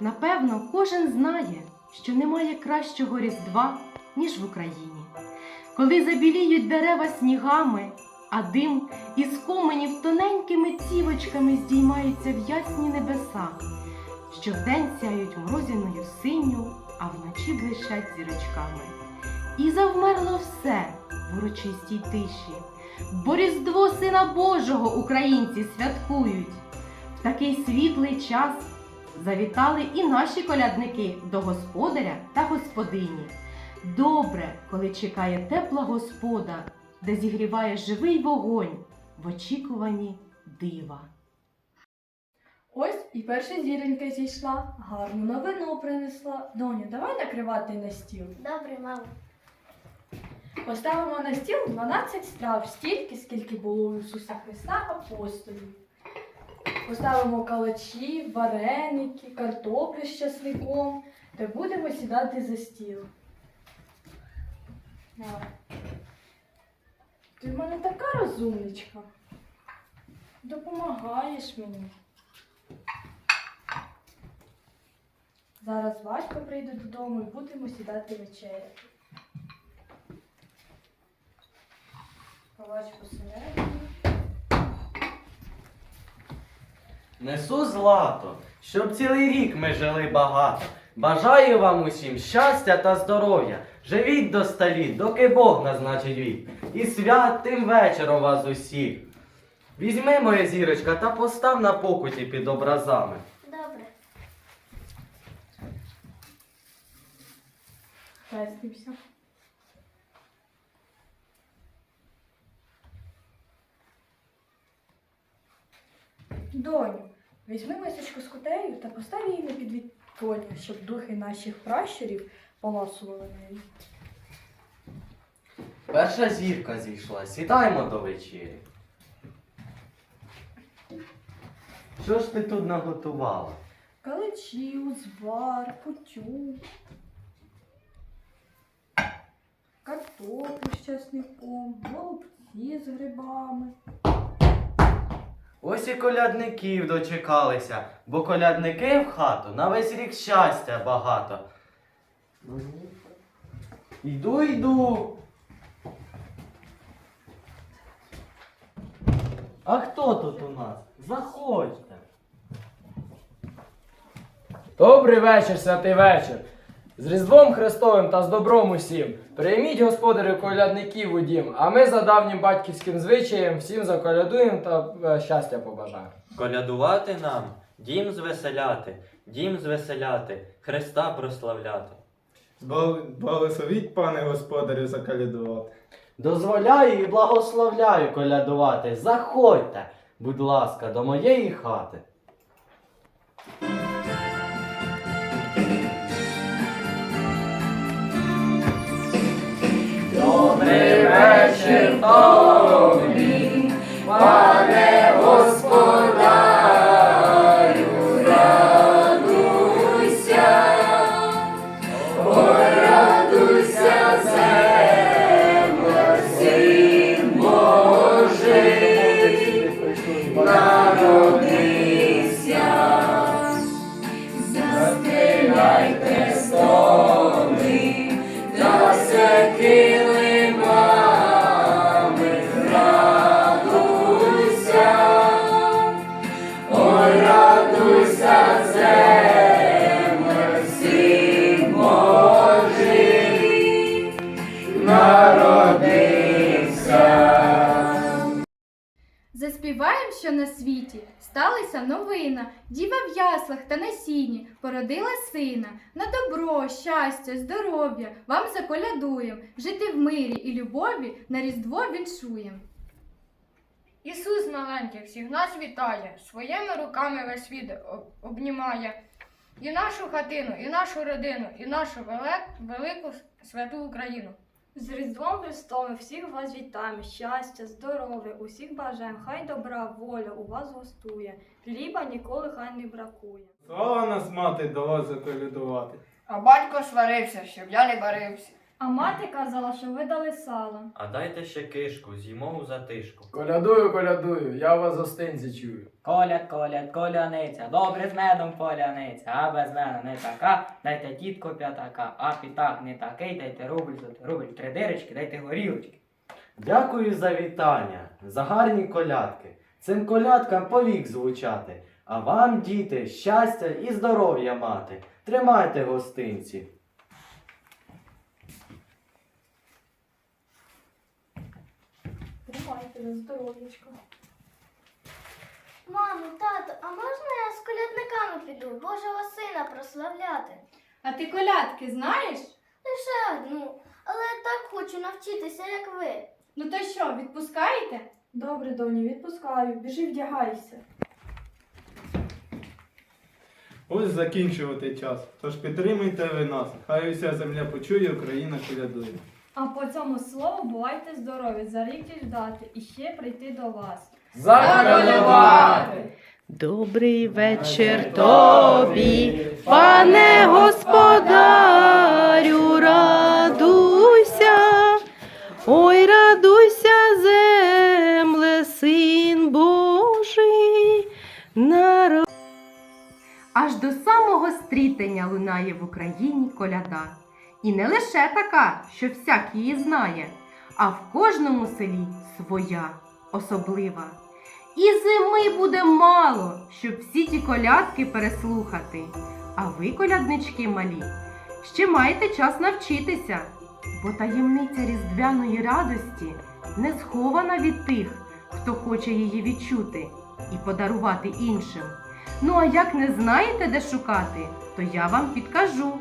Напевно, кожен знає, що немає кращого Різдва, ніж в Україні. Коли забіліють дерева снігами, а дим із коменів тоненькими цівочками здіймається в ясні небеса, що вдень сяють морозяною синю, а вночі блищать зірочками. І завмерло все в урочистій тиші, бо Різдво Сина Божого українці святкують. В такий світлий час завітали і наші колядники до господаря та господині. Добре, коли чекає тепла господа, де зігріває живий вогонь в очікуванні дива. Ось і перша зіронька зійшла, гарну новину принесла. Доню, давай накривати на стіл. Добре, мамо. Поставимо на стіл 12 страв, стільки, скільки було у Ісуса Христа апостолів. Поставимо калачі, вареники, картоплю з часником та будемо сідати за стіл. Ти в мене така розумничка. Допомагаєш мені. Зараз батько прийде додому і будемо сідати вечеряти. Калач посередині. Несу злато, щоб цілий рік ми жили багато. Бажаю вам усім щастя та здоров'я. Живіть до столі, доки Бог назначить вік. І святим вечором вас усіх. Візьми, моя зірочка, та постав на покуті під образами. Добре. Хрестимся. Доню, візьми мисочку з кутею та постав її на підвіконня, щоб духи наших пращурів поласували нею. Перша зірка зійшла, сідаємо до вечері. Що ж ти тут наготувала? Калачі, узвар, кутю, картоплю з часником, голубці з грибами. Ось і колядників дочекалися, бо колядники в хату на весь рік щастя багато. Йду, йду. А хто тут у нас? Заходьте. Добрий вечір, святий вечір. З Різдвом Христовим та з добром усім. Прийміть господарю колядників у дім, а ми за давнім батьківським звичаєм всім заколядуємо та е, щастя побажаємо. Колядувати нам, дім звеселяти, дім звеселяти, Христа прославляти. Бл- Благословіть, пане господарю, закалядувати. Дозволяю і благословляю колядувати. Заходьте, будь ласка, до моєї хати. Заспіваєм, що на світі сталася новина, діва в яслах та на сіні породила сина. На добро, щастя, здоров'я вам заколядуєм, жити в мирі і любові на Різдво віншуєм. Ісус маленький всіх нас вітає, своїми руками весь світ обнімає. І нашу хатину, і нашу родину, і нашу велику святу Україну. З Різдвом Христом всіх вас вітаємо, щастя, здоров'я, усіх бажаємо, хай добра воля у вас гостує, хліба ніколи хай не бракує. Слава нас, мати, до вас закалядувати. А батько сварився, щоб я не барився. А мати казала, що ви дали сало. А дайте ще кишку, з'їмо у затишку. Колядую, колядую, я вас гостинці чую. Коляд, коляд, коляниця, добре з медом поляниця, а без мене не така, дайте тітко п'ятака, а пітак не такий, дайте рубль за рубль, три дирочки, дайте горілочки. Дякую за вітання, за гарні колядки. Цим колядкам повік звучати. А вам, діти, щастя і здоров'я мати. Тримайте гостинці. Тримайте за здоров'ячко. Мамо, тато, а можна я з колядниками піду Божого сина прославляти? А ти колядки знаєш? Лише одну, але я так хочу навчитися, як ви. Ну то що, відпускаєте? Добре, доню, відпускаю. Біжи вдягайся. Ось закінчувати час. Тож підтримуйте ви нас. Хай уся земля почує, Україна колядує. А по цьому слову бувайте здорові, за рік ждати і ще прийти до вас. Заколядувати! Добрий вечір тобі, пане господарю, радуйся, ой, радуйся, земле, син Божий, народ. Аж до самого стрітення лунає в Україні коляда. І не лише така, що всяк її знає, а в кожному селі своя, особлива. І зими буде мало, щоб всі ті колядки переслухати. А ви, коляднички малі, ще маєте час навчитися, бо таємниця різдвяної радості не схована від тих, хто хоче її відчути і подарувати іншим. Ну а як не знаєте, де шукати, то я вам підкажу.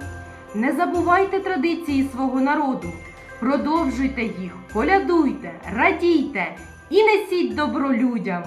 Не забувайте традиції свого народу, продовжуйте їх, колядуйте, радійте і несіть добро людям.